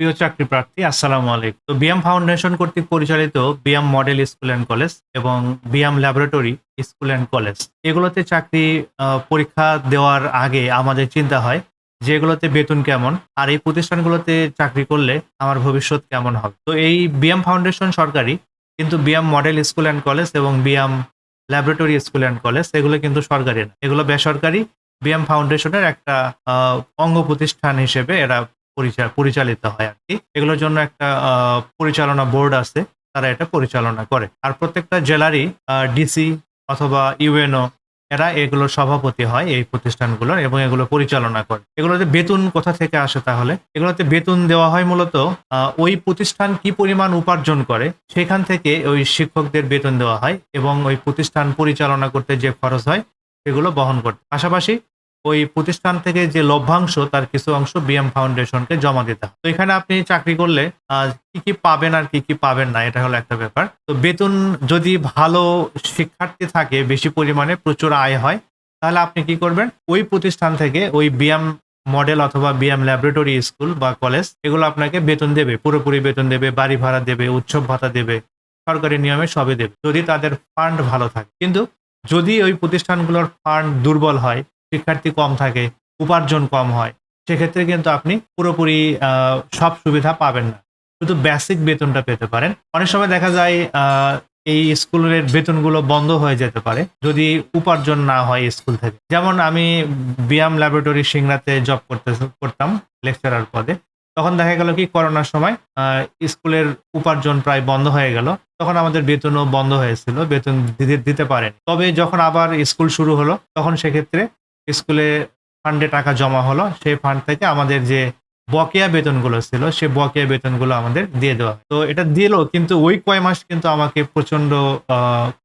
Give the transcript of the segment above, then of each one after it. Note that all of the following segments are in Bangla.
প্রিয় চাকরি প্রার্থী, আসসালামু আলাইকুম। তো বিএম ফাউন্ডেশন কর্তৃক পরিচালিত BM model school and college এবং BM laboratory school and college, এগুলোতে চাকরি পরীক্ষা দেওয়ার আগে আমাদের চিন্তা হয় যে এগুলোতে বেতন কেমন আর এই প্রতিষ্ঠানগুলোতে চাকরি করলে আমার ভবিষ্যৎ কেমন হবে। তো এই বিএম ফাউন্ডেশন সরকারি কিন্তু BM model school and college এবং BM laboratory school and college এগুলো কিন্তু সরকারি না। এগুলো বেসরকারি বিএম ফাউন্ডেশনের একটা অঙ্গ প্রতিষ্ঠান হিসেবে এরা পরিচালিত হয় আর কি এগুলোর জন্য একটা পরিচালনা বোর্ড আছে। তারা এটা পরিচালনা করে। আর প্রত্যেকটা জেলারই ডিসি অথবা ইউএনও, এরা এগুলোর সভাপতি হয় এই প্রতিষ্ঠানগুলোর এবং এগুলো পরিচালনা করে। এগুলোতে বেতন কোথা থেকে আসে তাহলে? এগুলোতে বেতন দেওয়া হয় মূলত ওই প্রতিষ্ঠান কি পরিমাণ উপার্জন করে, সেখান থেকে ওই শিক্ষকদের বেতন দেওয়া হয় এবং ওই প্রতিষ্ঠান পরিচালনা করতে যে খরচ হয়, সেগুলো বহন করতে পাশাপাশি ওই প্রতিষ্ঠান থেকে যে লভ্যাংশ, তার কিছু অংশ বিএম ফাউন্ডেশনকে জমা দিতে হয়। তো এখানে আপনি চাকরি করলে কি কি পাবেন আর কি কি পাবেন না, এটা হলো একটা ব্যাপার। তো বেতন যদি ভালো শিক্ষার্থী থাকে, বেশি পরিমাণে প্রচুর আয় হয়, তাহলে আপনি কি করবেন? ওই প্রতিষ্ঠান থেকে ওই বিএম মডেল অথবা বিএম ল্যাবরেটরি স্কুল বা কলেজ এগুলো আপনাকে বেতন দেবে, পুরোপুরি বেতন দেবে, বাড়ি ভাড়া দেবে, উৎসব ভাতা দেবে, সরকারি নিয়মে সবই দেবে, যদি তাদের ফান্ড ভালো থাকে। কিন্তু যদি ওই প্রতিষ্ঠানগুলোর ফান্ড দুর্বল হয় শিক্ষার্থী কম থাকে, উপার্জন কম হয়, সেক্ষেত্রে কিন্তু আপনি পুরোপুরি সব সুবিধা পাবেন না। শুধু বেসিক বেতনটা পেতে পারেন। অনেক সময় দেখা যায় এই স্কুলের বেতনগুলো বন্ধ হয়ে যেতে পারে যদি উপার্জন না হয় স্কুল থেকে। যেমন আমি বিয়াম ল্যাবরেটরি সিংড়াতে জব করতে, করতাম লেকচারার পদে। তখন দেখা গেল কি করোনার সময় স্কুলের উপার্জন প্রায় বন্ধ হয়ে গেল। তখন আমাদের বেতনও বন্ধ হয়েছিল, বেতন দিতে পারেন। তবে যখন আবার স্কুল শুরু হলো, তখন সেক্ষেত্রে স্কুলে ফান্ডে টাকা জমা হলো, সেই ফান্ড থেকে আমাদের যে বকেয়া বেতনগুলো ছিল সে বকেয়া বেতনগুলো আমাদের দিয়ে দেওয়া। তো এটা দিলো, কিন্তু ওই কয় মাস কিন্তু আমাকে প্রচণ্ড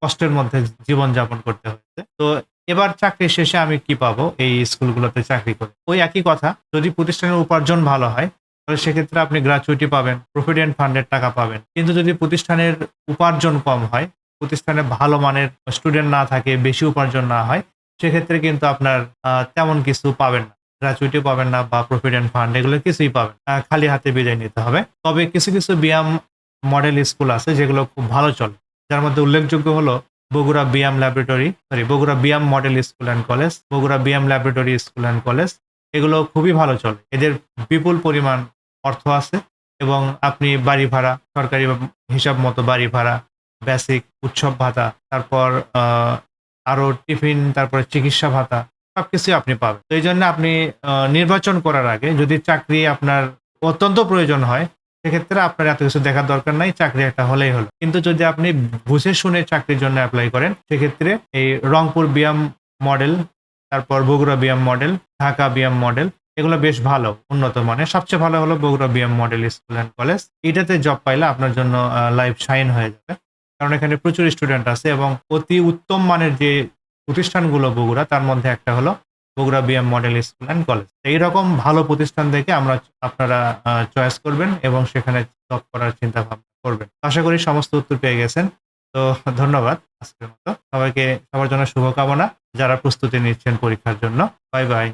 কষ্টের মধ্যে জীবন যাপন করতে হয়েছে। তো এবার চাকরি শেষে আমি কি পাবো? এই স্কুলগুলোতে চাকরি করে। ওই একই কথা, যদি প্রতিষ্ঠানের উপার্জন ভালো হয়, তাহলে সেক্ষেত্রে আপনি গ্রাচুইটি পাবেন প্রভিডেন্ট ফান্ডের টাকা পাবেন। কিন্তু যদি প্রতিষ্ঠানের উপার্জন কম হয়, প্রতিষ্ঠানে ভালো মানের স্টুডেন্ট না থাকে, বেশি উপার্জন না হয় সেক্ষেত্রে কিন্তু আপনার তেমন কিছু পাবেন না। গ্রাচুইটি পাবেন না বা প্রভিডেন্ট ফান্ড এগুলো কিছুই পাবেন খালি হাতে বিদায় নিতে হবে। তবে কিছু কিছু বিয়াম মডেল স্কুল আছে যেগুলো খুব ভালো চলে। যার মধ্যে উল্লেখযোগ্য হলো Bogura BIAM laboratory sorry Bogura BIAM model school and college Bogura BIAM laboratory school and college এগুলো খুবই ভালো চলে। এদের বিপুল পরিমাণ অর্থ আছে এবং আপনি বাড়ি ভাড়া, সরকারি হিসাব মতো বাড়ি ভাড়া বেসিক উৎসব ভাতা, তারপর আহ, আরও টিফিন তারপরে চিকিৎসা ভাতা সবকিছুই আপনি পাবেন। তো এই জন্য আপনি নির্বাচন করার আগে যদি চাকরি আপনার অত্যন্ত প্রয়োজন হয় সেক্ষেত্রে আপনার এত কিছু দেখার দরকার নাই চাকরি একটা হলেই হলো। কিন্তু যদি আপনি বুঝে শুনে চাকরির জন্য অ্যাপ্লাই করেন সেক্ষেত্রে এই রংপুর বিয়াম মডেল তারপর বগুড়া বিয়াম মডেল ঢাকা বিয়াম মডেল এগুলো বেশ ভালো উন্নত মানের। সবচেয়ে ভালো হলো Bogura BM model school and college এটাতে জব পাইলে আপনার জন্য লাইফ শাইন হয়ে যাবে। কারণ এখানে প্রচুর স্টুডেন্ট আছে এবং অতি উত্তম মানের যে প্রতিষ্ঠানগুলো বগুড়া, তার মধ্যে একটা হলো Bogura BM model school and college এইরকম ভালো প্রতিষ্ঠান থেকে আমরা আপনারা চয়েস করবেন এবং সেখানে জব করার চিন্তা ভাবনা করবেন। আশা করি সমস্ত উত্তর পেয়ে গেছেন। তো ধন্যবাদ আজকের মতো। সবাইকে সবার জন্য শুভকামনা। যারা প্রস্তুতি নিচ্ছেন পরীক্ষার জন্য বাই বাই